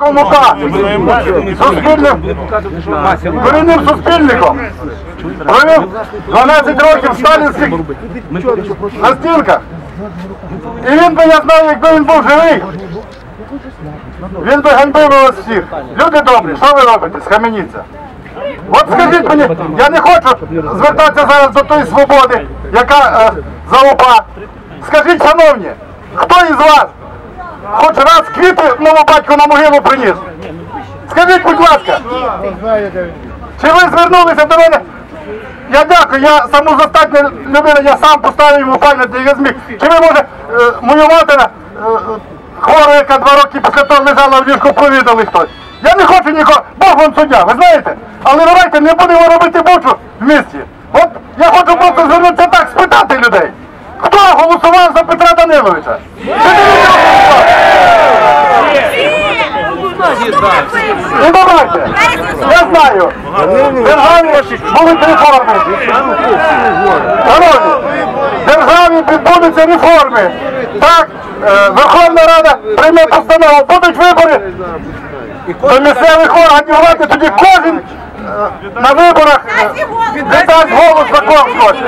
Харкова МУКа, суспільним, корінним суспільником. Провів 12 років сталінських на стінках. І він би, я знаю, якби він був живий, він би ганьбив вас всіх. Люди добрі, що ви робите? Схаменіться. От скажіть мені, я не хочу звертатися зараз до тої свободи, яка е, за УПА. Скажіть, шановні, хто із вас хоч раз квіти батьку на могилу приніс? Скажіть, будь ласка, чи ви звернулися до мене? Я дякую, я самозастатня людина, я сам поставив йому пам'ятник, я зміг. Чи ви може е, мою матера, е, хвору, яка два роки після того лежала в ліжку, провідали хтось? Я не хочу нікого, Бог вам суддя, ви знаєте? Але давайте не будемо робити бучу в місті. От я хочу просто звернутися так, спитати людей. Хто голосував за Петра Даниловича? Чи дивіться, Ну давайте, я знаю, державі будуть реформи. Шановні, державі відбудуться реформи. Так, е, Верховна Рада прийме постанову, будуть вибори до місцевих органів влади, тоді кожен е, на виборах е, віддасть голос за хоче.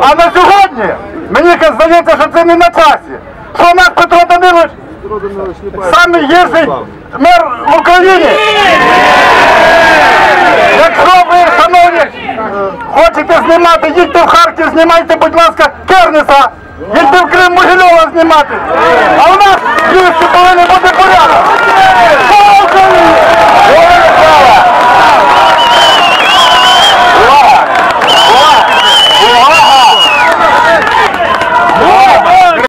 А на сьогодні мені здається, що це не на часі. Що наш Петро Данилович самий гірший мер в Україні. Якщо ви, шановні, хочете знімати, їдьте в Харків, знімайте, будь ласка, Кернеса. Їдьте в Крим Могильова знімати. А у нас в повинен бути порядок.